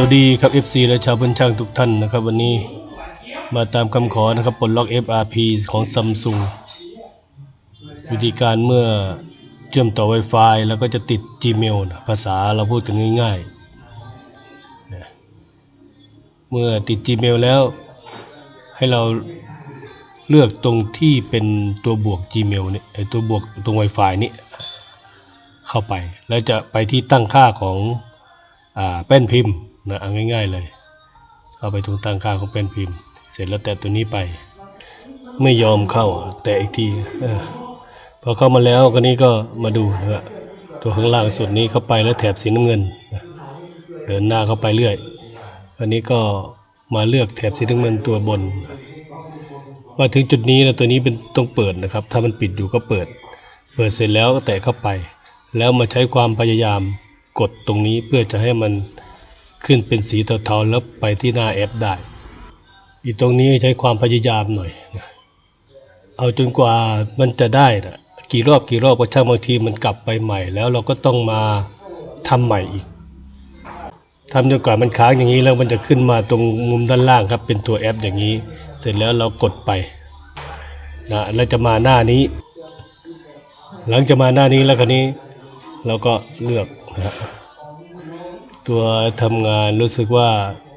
สวัสดีครับ FC และชาวบัญช่างทุกท่านนะครับ วันนี้มาตามคำขอนะครับปลดล็อก FRP ของ Samsung วิธีการเมื่อเชื่อมต่อ Wi-Fi แล้วก็จะติด Gmail นะภาษาเราพูดกันง่ายๆนะเมื่อติด Gmail แล้ว ให้เราเลือกตรงที่เป็นตัวบวก Gmail เนี่ยไอตัวบวกตรง Wi-Fi นี่เข้าไป แล้วจะไปที่ตั้งค่าของอแป้นพิมพ์ นะเอาง่าย ๆเลย เข้าไปตรงตั้งค่าของแป้นพิมพ์ เสร็จแล้วแตะตัวนี้ไป ไม่ยอมเข้าแตะอีกทีพอเข้ามาแล้วก็นี้ก็มาดูนะตัวข้างล่างสุดนี้เข้าไปแล้วแถบสีน้ำเงิน เดินหน้าเข้าไปเรื่อยอันนี้ก็มาเลือกแถบสีน้ำเงินตัวบนมาถึงจุดนี้นะตัวนี้เป็นต้องเปิดนะครับ ถ้ามันปิดอยู่ก็เปิด เปิดเสร็จแล้วก็แตะเข้าไป แล้วมาใช้ความพยายามกดตรงนี้เพื่อจะให้มัน ขึ้นเป็นสีเทาๆแล้วไปที่หน้าแอปได้ อีกตรงนี้ใช้ความพยายามหน่อยนะเอาจนกว่ามันจะได้นะกี่รอบกี่รอบก็ช่างบางทีมันกลับไปใหม่ แล้วเราก็ต้องมาทำใหม่อีกทำจนกว่ามันค้างอย่างนี้แล้วมันจะขึ้นมาตรงมุมด้านล่างครับ เป็นตัวแอปอย่างนี้ เสร็จแล้วเรากดไปนะแล้วจะมาหน้านี้ หลังจากมาหน้านี้แล้วคราวนี้ เราก็เลือกนะฮะ ตัวทำงานรู้สึกว่า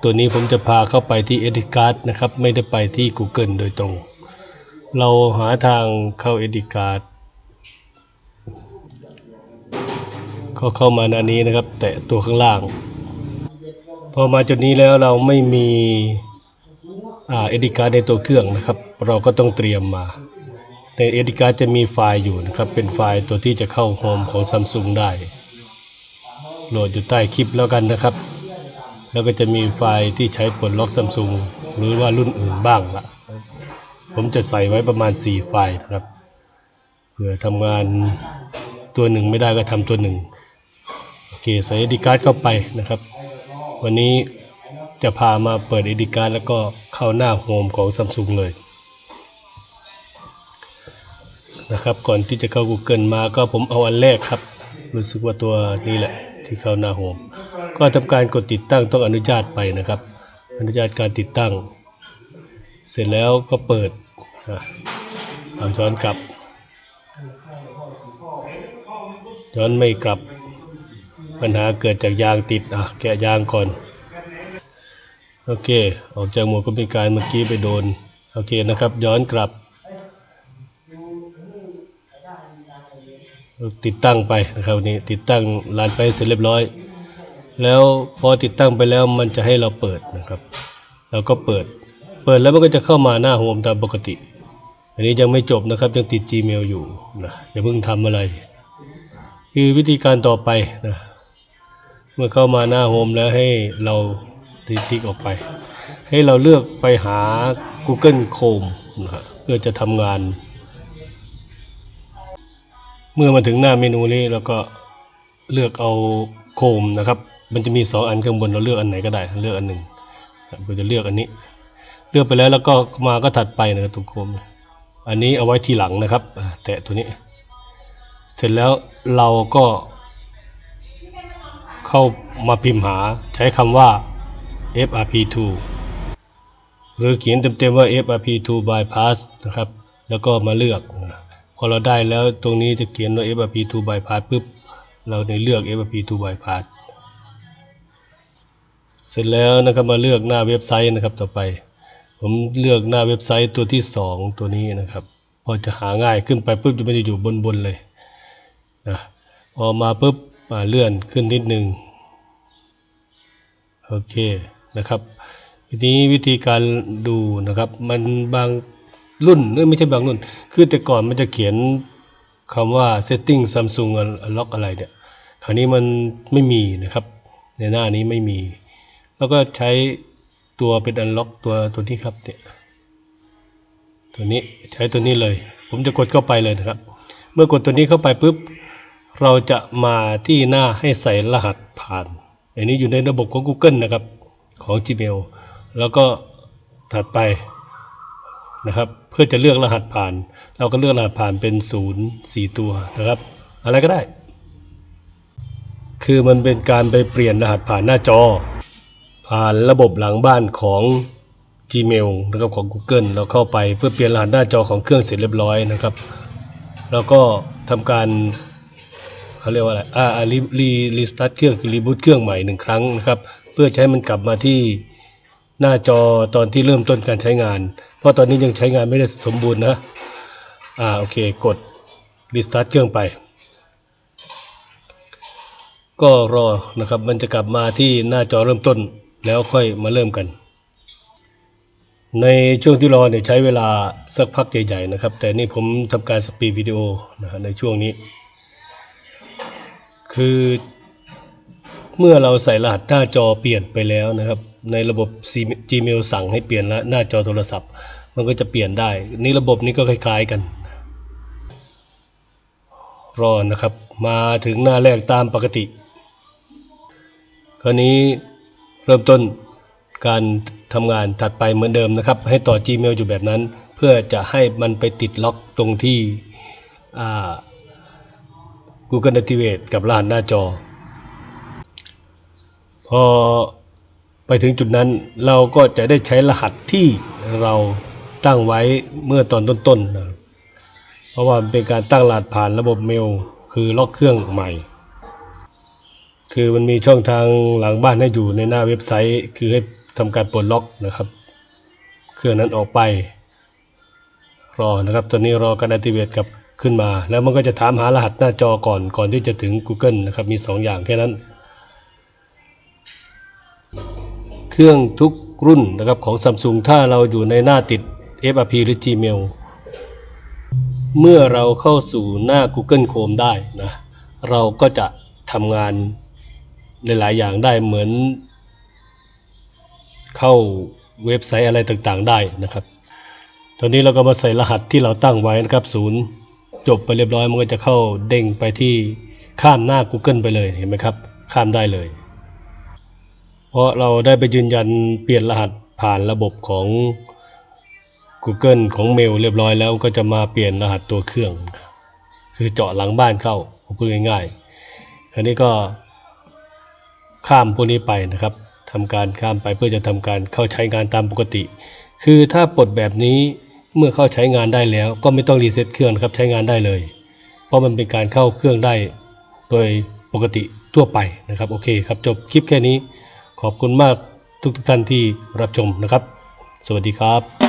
ตัวนี้ผมจะพาเข้าไปที่ Edit Card นะครับ ไม่ได้ไปที่ Google โดยตรง เราหาทางเข้า Edit Card ก็เข้ามาหน้านี้นะครับ แตะตัวข้างล่าง พอมาจุดนี้แล้วเราไม่มีอ่า Edit Card ในตัวเครื่องนะครับ เราก็ต้องเตรียมมาใน Edit Card จะมีไฟล์อยู่นะครับ เป็นไฟล์ตัวที่จะเข้าโฮมของ Samsung ได้ โหลดอยู่ใต้คลิปแล้วกันนะครับ แล้วก็จะมีไฟล์ที่ใช้ปลดล็อก Samsung หรือว่ารุ่นอื่นบ้างละผมจะใส่ไว้ประมาณ 4 ไฟล์นะครับเผื่อทำงานตัวหนึ่งไม่ได้ก็ทำตัวหนึ่งโอเคใส่ Edit Card เข้าไปนะครับ วันนี้จะพามาเปิด Edit Card แล้วก็เข้าหน้าโฮมของ Samsung เลยนะครับก่อนที่จะเข้า Google มาก็ผมเอาอันแรกครับ รู้สึกว่าตัวนี้แหละ ที่เข้าหน้าโฮมก็ทำการกดติดตั้งต้องอนุญาตไปนะครับ อนุญาตการติดตั้ง เสร็จแล้วก็เปิดอะเอาย้อนกลับ ย้อนไม่กลับ ปัญหาเกิดจากยางติดอะแกะยางก่อน โอเค ออกจากหมดก็เป็นการเมื่อกี้ไปโดน โอเคนะครับ ย้อนกลับ ติดตั้งไปนะครับนี่ติดตั้งลานไฟเสร็จเรียบร้อย แล้วพอติดตั้งไปแล้วมันจะให้เราเปิดนะครับเราก็เปิด เปิดแล้วมันก็จะเข้ามาหน้าโฮมตามปกติ อันนี้ยังไม่จบนะครับยังติด Gmail อยู่นะอย่าเพิ่งทำอะไร คือวิธีการต่อไปนะเมื่อเข้ามาหน้าโฮมแล้วให้เราติ๊กออกไป ให้เราเลือกไปหา Google Chrome นะฮะเพื่อจะทำงาน เมื่อมาถึงหน้าเมนูนี้เราก็เลือกเอาโคมนะครับ มันจะมีสองอันข้างบนเราเลือกอันไหนก็ได้เลือกอันหนึ่งเราจะเลือกอันนี้ เลือกไปแล้วแล้วก็มาก็ถัดไปนะครับตัวโคม อันนี้เอาไว้ทีหลังนะครับ แตะตัวนี้ เสร็จแล้วเราก็เข้ามาพิมพ์หาใช้คำว่า FRP2 หรือเขียนเต็มๆว่า FRP2 bypass นะครับ แล้วก็มาเลือก อเราได้แล้วตรงนี้จะเขียนว่า FRP2 bypass ปุ๊บ เราในเลือก FRP2 bypass เสร็จแล้วนะครับมาเลือกหน้าเว็บไซต์นะครับต่อไป ผมเลือกหน้าเว็บไซต์ตัวที่ 2 ตัวนี้นะครับ พอจะหาง่ายขึ้นไปปุ๊บจะไม่ได้อยู่บนๆเลยนะพอมาปุ๊บมาเลื่อนขึ้นนิดนึงโอเคนะครับทีนี้วิธีการดูนะครับมันบาง รุ่นเอ้ยไม่ใช่บางรุ่น คือแต่ก่อนมันจะเขียนคำว่า setting Samsung unlock อะไรเนี่ยคราวนี้มันไม่มีนะครับ ในหน้านี้ไม่มี แล้วก็ใช้ตัวเป็น unlock ตัวตัวที่ครับเนี่ยตัวนี้ใช้ตัวนี้เลย ผมจะกดเข้าไปเลยนะครับ เมื่อกดตัวนี้เข้าไปปุ๊บเราจะมาที่หน้าให้ใส่รหัสผ่าน อันนี้อยู่ในระบบของ Google นะครับของ Gmail แล้วก็ถัดไป นะครับ เพื่อจะเลือกรหัสผ่าน เราก็เลือกรหัสผ่านเป็นศูนย์สี่ตัวนะครับ อะไรก็ได้ คือมันเป็นการไปเปลี่ยนรหัสผ่านหน้าจอ ผ่านระบบหลังบ้านของ Gmail นะครับของ Google เราเข้าไปเพื่อเปลี่ยนรหัสหน้าจอของเครื่องเสร็จเรียบร้อยนะครับ แล้วก็ทำการเขาเรียกว่าอะไรอ่ารีรีรีสตาร์ทเครื่องคือรีบูตเครื่องใหม่หนึ่งครั้งนะครับ เพื่อใช้มันกลับมาที่หน้าจอตอนที่เริ่มต้นการใช้งาน เพราะตอนนี้ยังใช้งานไม่ได้สมบูรณ์นะ อ่าโอเคกดรีสตาร์ทเครื่องไป ก็รอนะครับมันจะกลับมาที่หน้าจอเริ่มต้นแล้วค่อยมาเริ่มกัน ในช่วงที่รอเนี่ยใช้เวลาสักพักใหญ่ๆนะครับ แต่นี่ผมทำการสปีดวิดีโอนะฮะในช่วงนี้ คือเมื่อเราใส่รหัสหน้าจอเปลี่ยนไปแล้วนะครับ ในระบบ Gmail สั่งให้เปลี่ยนละหน้าจอโทรศัพท์ มันก็จะเปลี่ยนได้ นี่ระบบนี้ก็คล้ายๆกัน รอนะครับ มาถึงหน้าแรกตามปกติคราวนี้เริ่มต้นการทำงานถัดไปเหมือนเดิมนะครับ ให้ต่อ Gmail อยู่แบบนั้น เพื่อจะให้มันไปติดล็อกตรงที่ Google Activate กับรหัสหน้าจอ พอ ไปถึงจุดนั้นเราก็จะได้ใช้รหัสที่เราตั้งไว้เมื่อตอนต้นๆนะเพราะว่าเป็นการตั้งรหัสผ่านระบบเมล คือล็อกเครื่องใหม่ คือมันมีช่องทางหลังบ้านให้อยู่ในหน้าเว็บไซต์ คือให้ทำการปลดล็อกนะครับ เครื่องนั้นออกไป รอนะครับ ตอนนี้รอการ activate กับขึ้นมา แล้วมันก็จะถามหารหัสหน้าจอก่อนก่อนที่จะถึง Google นะครับ มี 2 อย่างแค่นั้น เครื่องทุกรุ่นนะครับของ Samsung ถ้าเราอยู่ในหน้าติด FRP หรือ Gmail เมื่อเราเข้าสู่หน้า Google Chrome ได้นะเราก็จะทำงานหลายๆอย่างได้เหมือน เข้าเว็บไซต์อะไรต่างๆได้นะครับ ตอนนี้เราก็มาใส่รหัสที่เราตั้งไว้นะครับศูนย์จบไปเรียบร้อยมันก็จะเข้าเด้งไปที่ข้ามหน้า Google ไปเลยเห็นไหมครับ ข้ามได้เลย เพราะเราได้ไปยืนยันเปลี่ยนรหัสผ่านระบบของ Google ของเมลเรียบร้อยแล้วก็จะมาเปลี่ยนรหัสตัวเครื่อง คือเจาะหลังบ้านเข้าผมพูดง่ายๆคราวนี้ก็ข้ามพวกนี้ไปนะครับทำการข้ามไปเพื่อจะทำการเข้าใช้งานตามปกติ คือถ้าปลดแบบนี้เมื่อเข้าใช้งานได้แล้ว ก็ไม่ต้องรีเซ็ตเครื่องครับใช้งานได้เลย เพราะมันเป็นการเข้าเครื่องได้โดยปกติทั่วไปนะครับโอเคครับจบคลิปแค่นี้ ขอบคุณมากทุกท่านที่รับชมนะครับ สวัสดีครับ